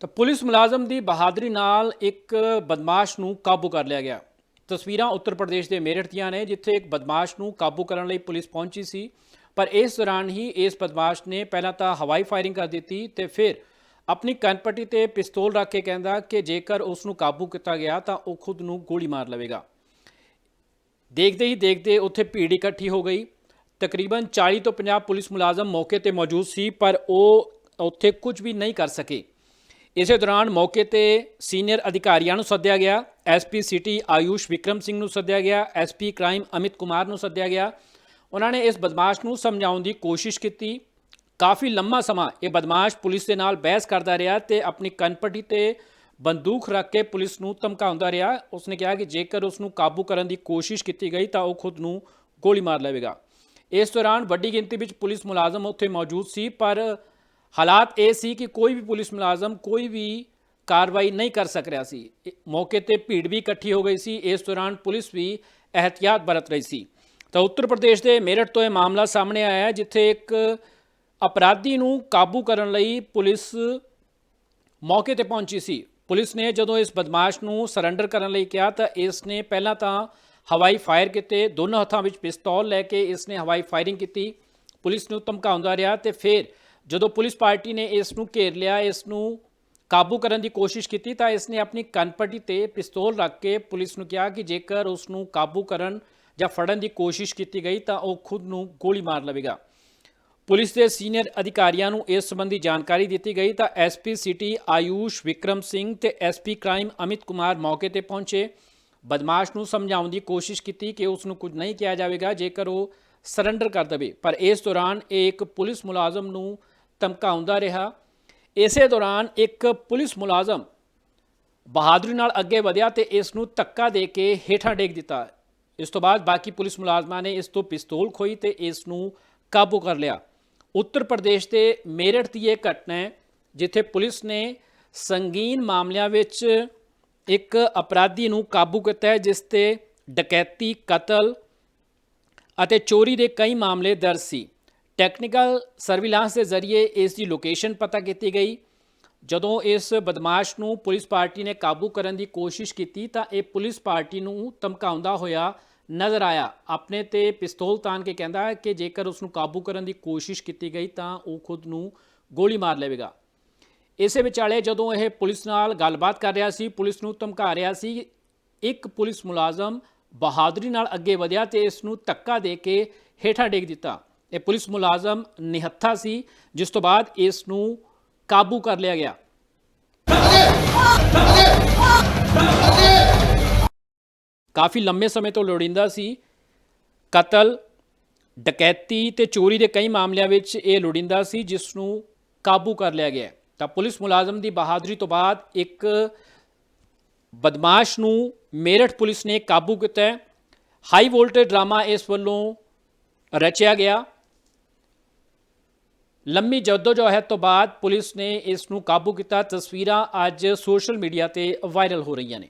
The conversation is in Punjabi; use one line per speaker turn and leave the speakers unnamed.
ਤਾਂ ਪੁਲਿਸ ਮੁਲਾਜ਼ਮ ਦੀ ਬਹਾਦਰੀ ਨਾਲ ਇੱਕ ਬਦਮਾਸ਼ ਨੂੰ ਕਾਬੂ ਕਰ ਲਿਆ ਗਿਆ। ਤਸਵੀਰਾਂ ਉੱਤਰ ਪ੍ਰਦੇਸ਼ ਦੇ ਮੇਰਠ ਦੀਆਂ ਨੇ, ਜਿੱਥੇ ਇੱਕ ਬਦਮਾਸ਼ ਨੂੰ ਕਾਬੂ ਕਰਨ ਲਈ ਪੁਲਿਸ ਪਹੁੰਚੀ ਸੀ। ਪਰ ਇਸ ਦੌਰਾਨ ਹੀ ਇਸ ਬਦਮਾਸ਼ ਨੇ ਪਹਿਲਾਂ ਤਾਂ ਹਵਾਈ ਫਾਇਰਿੰਗ ਕਰ ਦਿੱਤੀ ਤੇ ਫਿਰ ਆਪਣੀ ਕਨਪਟੀ ਤੇ ਪਿਸਤੌਲ ਰੱਖ ਕੇ ਕਹਿੰਦਾ ਕਿ ਜੇਕਰ ਉਸ ਨੂੰ ਕਾਬੂ ਕੀਤਾ ਗਿਆ ਤਾਂ ਉਹ ਖੁਦ ਨੂੰ ਗੋਲੀ ਮਾਰ ਲਵੇਗਾ। ਦੇਖਦੇ ਹੀ ਦੇਖਦੇ ਉੱਥੇ ਭੀੜ ਇਕੱਠੀ ਹੋ ਗਈ। ਤਕਰੀਬਨ 40 ਤੋਂ 50 ਪੁਲਿਸ ਮੁਲਾਜ਼ਮ ਮੌਕੇ ਤੇ ਮੌਜੂਦ ਸੀ, ਪਰ ਉਹ ਉੱਥੇ ਕੁਝ ਵੀ ਨਹੀਂ ਕਰ ਸਕੇ। ਇਸੇ ਦੌਰਾਨ ਮੌਕੇ ਤੇ ਸੀਨੀਅਰ ਅਧਿਕਾਰੀਆਂ ਨੂੰ ਸੱਦਿਆ ਗਿਆ ਐਸਪੀ ਸਿਟੀ ਆਯੂਸ਼ ਵਿਕਰਮ ਸਿੰਘ ਨੂੰ ਸੱਦਿਆ ਗਿਆ ਐਸਪੀ ਕ੍ਰਾਈਮ ਅਮਿਤ ਕੁਮਾਰ ਨੂੰ ਸੱਦਿਆ ਗਿਆ। ਉਹਨਾਂ ਨੇ ਇਸ ਬਦਮਾਸ਼ ਨੂੰ ਸਮਝਾਉਣ ਦੀ ਕੋਸ਼ਿਸ਼ ਕੀਤੀ। ਕਾਫੀ ਲੰਮਾ ਸਮਾਂ ਇਹ ਬਦਮਾਸ਼ ਪੁਲਿਸ ਦੇ ਨਾਲ ਬਹਿਸ ਕਰਦਾ ਰਿਹਾ ਤੇ ਆਪਣੀ ਕਨਪਟੀ ਤੇ ਬੰਦੂਕ ਰੱਖ ਕੇ ਪੁਲਿਸ ਨੂੰ ਧਮਕਾਉਂਦਾ ਰਿਹਾ। ਉਸਨੇ ਕਿਹਾ ਕਿ ਜੇਕਰ ਉਸ ਨੂੰ ਕਾਬੂ ਕਰਨ ਦੀ ਕੋਸ਼ਿਸ਼ ਕੀਤੀ ਗਈ ਤਾਂ ਉਹ ਖੁਦ ਨੂੰ ਗੋਲੀ ਮਾਰ ਲਵੇਗਾ। ਇਸ ਦੌਰਾਨ ਵੱਡੀ ਗਿਣਤੀ ਵਿੱਚ ਪੁਲਿਸ ਮੁਲਾਜ਼ਮ ਉੱਥੇ ਮੌਜੂਦ ਸੀ, ਪਰ ਹਾਲਾਤ ਇਹ ਸੀ ਕਿ ਕੋਈ ਵੀ ਪੁਲਿਸ ਮੁਲਾਜ਼ਮ ਕੋਈ ਵੀ ਕਾਰਵਾਈ ਨਹੀਂ ਕਰ ਸਕ ਰਿਹਾ ਸੀ। ਮੌਕੇ ਤੇ ਭੀੜ ਵੀ ਇਕੱਠੀ ਹੋ ਗਈ ਸੀ। ਇਸ ਦੌਰਾਨ ਪੁਲਿਸ ਵੀ ਅਹਤਿਆਤ ਬਰਤ ਰਹੀ ਸੀ। ਤਾਂ ਉੱਤਰ ਪ੍ਰਦੇਸ਼ ਦੇ ਮੇਰਠ ਤੋਂ ਇਹ ਮਾਮਲਾ ਸਾਹਮਣੇ ਆਇਆ ਹੈ, ਜਿੱਥੇ ਇੱਕ ਅਪਰਾਧੀ ਨੂੰ ਕਾਬੂ ਕਰਨ ਲਈ ਪੁਲਿਸ ਮੌਕੇ ਤੇ ਪਹੁੰਚੀ ਸੀ। ਪੁਲਿਸ ਨੇ ਜਦੋਂ ਇਸ ਬਦਮਾਸ਼ ਨੂੰ ਸਰੈਂਡਰ ਕਰਨ ਲਈ ਕਿਹਾ, ਤਾਂ ਇਸ ਨੇ ਪਹਿਲਾਂ ਤਾਂ ਹਵਾਈ ਫਾਇਰ ਕੀਤੇ, ਦੋਨੋਂ ਹੱਥਾਂ ਵਿੱਚ ਪਿਸਤੌਲ ਲੈ ਕੇ ਇਸ ਨੇ ਹਵਾਈ ਫਾਇਰਿੰਗ ਕੀਤੀ। ਪੁਲਿਸ ਨੂੰ ਧਮਕਾਉਂਦਾ ਰਿਹਾ ਤੇ ਫਿਰ ਜਦੋਂ ਪੁਲਿਸ ਪਾਰਟੀ ਨੇ ਇਸ ਨੂੰ ਘੇਰ ਲਿਆ, ਇਸ ਨੂੰ ਕਾਬੂ ਕਰਨ ਦੀ ਕੋਸ਼ਿਸ਼ ਕੀਤੀ, ਤਾਂ ਇਸ ਨੇ ਆਪਣੀ ਕਨਪਟੀ ਤੇ ਪਿਸਤੌਲ ਰੱਖ ਕੇ ਪੁਲਿਸ ਨੂੰ ਕਿਹਾ ਕਿ ਜੇਕਰ ਉਸ ਨੂੰ ਕਾਬੂ ਕਰਨ ਜਾਂ ਫੜਨ ਦੀ ਕੋਸ਼ਿਸ਼ ਕੀਤੀ ਗਈ, ਤਾਂ ਉਹ ਖੁਦ ਨੂੰ ਗੋਲੀ ਮਾਰ ਲਵੇਗਾ। ਪੁਲਿਸ ਦੇ ਸੀਨੀਅਰ ਅਧਿਕਾਰੀਆਂ ਨੂੰ ਇਸ ਸੰਬੰਧੀ ਜਾਣਕਾਰੀ ਦਿੱਤੀ ਗਈ, ਤਾਂ ਐਸਪੀ ਸਿਟੀ ਆਯੂਸ਼ ਵਿਕਰਮ ਸਿੰਘ ਤੇ ਐਸਪੀ ਕ੍ਰਾਈਮ ਅਮਿਤ ਕੁਮਾਰ ਮੌਕੇ ਤੇ ਪਹੁੰਚੇ। ਬਦਮਾਸ਼ ਨੂੰ ਸਮਝਾਉਣ ਦੀ ਕੋਸ਼ਿਸ਼ ਕੀਤੀ ਕਿ ਉਸ ਨੂੰ ਕੁਝ ਨਹੀਂ ਕਿਹਾ ਜਾਵੇਗਾ, ਜੇਕਰ ਉਹ ਸਰੈਂਡਰ ਕਰ ਦੇਵੇ। ਪਰ ਇਸ ਦੌਰਾਨ ਇਹ ਇੱਕ ਪੁਲਿਸ ਮੁਲਾਜ਼ਮ ਨੂੰ ਧਮਕਾਉਂਦਾ ਰਿਹਾ। ਇਸੇ ਦੌਰਾਨ ਇੱਕ ਪੁਲਿਸ ਮੁਲਾਜ਼ਮ ਬਹਾਦਰੀ ਨਾਲ ਅੱਗੇ ਵਧਿਆ ਤੇ ਇਸ ਨੂੰ ਧੱਕਾ ਦੇ ਕੇ ਹੇਠਾਂ ਡੇਗ ਦਿੱਤਾ। ਇਸ ਤੋਂ ਬਾਅਦ ਬਾਕੀ ਪੁਲਿਸ ਮੁਲਾਜ਼ਮਾਂ ਨੇ ਇਸ ਤੋਂ ਪਿਸਤੌਲ ਖੋਈ ਤੇ ਇਸ ਨੂੰ ਕਾਬੂ ਕਰ ਲਿਆ। ਉੱਤਰ ਪ੍ਰਦੇਸ਼ ਦੇ ਮੇਰਠ ਦੀ ਇਹ ਘਟਨਾ ਹੈ, ਜਿੱਥੇ ਪੁਲਿਸ ਨੇ ਸੰਗੀਨ ਮਾਮਲਿਆਂ ਵਿੱਚ ਇੱਕ ਅਪਰਾਧੀ ਨੂੰ ਕਾਬੂ ਕੀਤਾ ਹੈ, ਜਿਸ ਤੇ ਡਕੈਤੀ, ਕਤਲ ਅਤੇ ਚੋਰੀ ਦੇ ਕਈ ਮਾਮਲੇ ਦਰਜ ਸੀ। ਟੈਕਨੀਕਲ ਸਰਵੀਲਾਂਸ ਦੇ ਜ਼ਰੀਏ ਇਸ ਦੀ ਲੋਕੇਸ਼ਨ ਪਤਾ ਕੀਤੀ ਗਈ। ਜਦੋਂ ਇਸ ਬਦਮਾਸ਼ ਨੂੰ ਪੁਲਿਸ ਪਾਰਟੀ ਨੇ ਕਾਬੂ ਕਰਨ ਦੀ ਕੋਸ਼ਿਸ਼ ਕੀਤੀ ਤਾਂ ਇਹ ਪੁਲਿਸ ਪਾਰਟੀ ਨੂੰ ਧਮਕਾਉਂਦਾ ਹੋਇਆ ਨਜ਼ਰ ਆਇਆ। ਆਪਣੇ ਤੇ ਪਿਸਤੌਲ ਤਾਨ ਕੇ ਕਹਿੰਦਾ ਹੈ ਕਿ ਜੇਕਰ ਉਸ ਨੂੰ ਕਾਬੂ ਕਰਨ ਦੀ ਕੋਸ਼ਿਸ਼ ਕੀਤੀ ਗਈ ਤਾਂ ਉਹ ਖੁਦ ਨੂੰ ਗੋਲੀ ਮਾਰ ਲਵੇਗਾ। ਇਸੇ ਵਿਚਾਲੇ ਜਦੋਂ ਇਹ ਪੁਲਿਸ ਨਾਲ ਗੱਲਬਾਤ ਕਰ ਰਿਹਾ ਸੀ, ਪੁਲਿਸ ਨੂੰ ਧਮਕਾ ਰਿਹਾ ਸੀ, ਇੱਕ ਪੁਲਿਸ ਮੁਲਾਜ਼ਮ ਬਹਾਦਰੀ ਨਾਲ ਅੱਗੇ ਵਧਿਆ ਤੇ ਇਸ ਨੂੰ ਧੱਕਾ ਦੇ ਕੇ ਹੇਠਾਂ ਡੇਗ ਦਿੱਤਾ। ਇਹ ਪੁਲਿਸ ਮੁਲਾਜ਼ਮ ਨਿਹੱਥਾ ਸੀ, ਜਿਸ ਤੋਂ ਬਾਅਦ ਇਸ ਨੂੰ ਕਾਬੂ ਕਰ ਲਿਆ ਗਿਆ। ਕਾਫੀ ਲੰਮੇ ਸਮੇਂ ਤੋਂ ਲੋੜਿੰਦਾ ਸੀ ਕਤਲ, ਡਕੈਤੀ ਤੇ ਚੋਰੀ ਦੇ ਕਈ ਮਾਮਲਿਆਂ ਵਿੱਚ ਇਹ ਲੋੜਿੰਦਾ ਸੀ ਜਿਸ ਨੂੰ ਕਾਬੂ ਕਰ ਲਿਆ ਗਿਆ। ਤਾਂ ਪੁਲਿਸ ਮੁਲਾਜ਼ਮ ਦੀ ਬਹਾਦਰੀ ਤੋਂ ਬਾਅਦ ਇੱਕ ਬਦਮਾਸ਼ ਨੂੰ ਮੇਰਠ ਪੁਲਿਸ ਨੇ ਕਾਬੂ ਕੀਤਾ ਹਾਈ ਵੋਲਟੇਜ ਡਰਾਮਾ ਇਸ ਵੱਲੋਂ ਰਚਿਆ ਗਿਆ। ਲੰਮੀ ਜਦੋਜਹਿਦ ਤੋਂ ਬਾਅਦ ਪੁਲਿਸ ਨੇ ਇਸ ਨੂੰ ਕਾਬੂ ਕੀਤਾ। ਤਸਵੀਰਾਂ ਅੱਜ ਸੋਸ਼ਲ ਮੀਡੀਆ ਤੇ ਵਾਇਰਲ ਹੋ ਰਹੀਆਂ ਨੇ।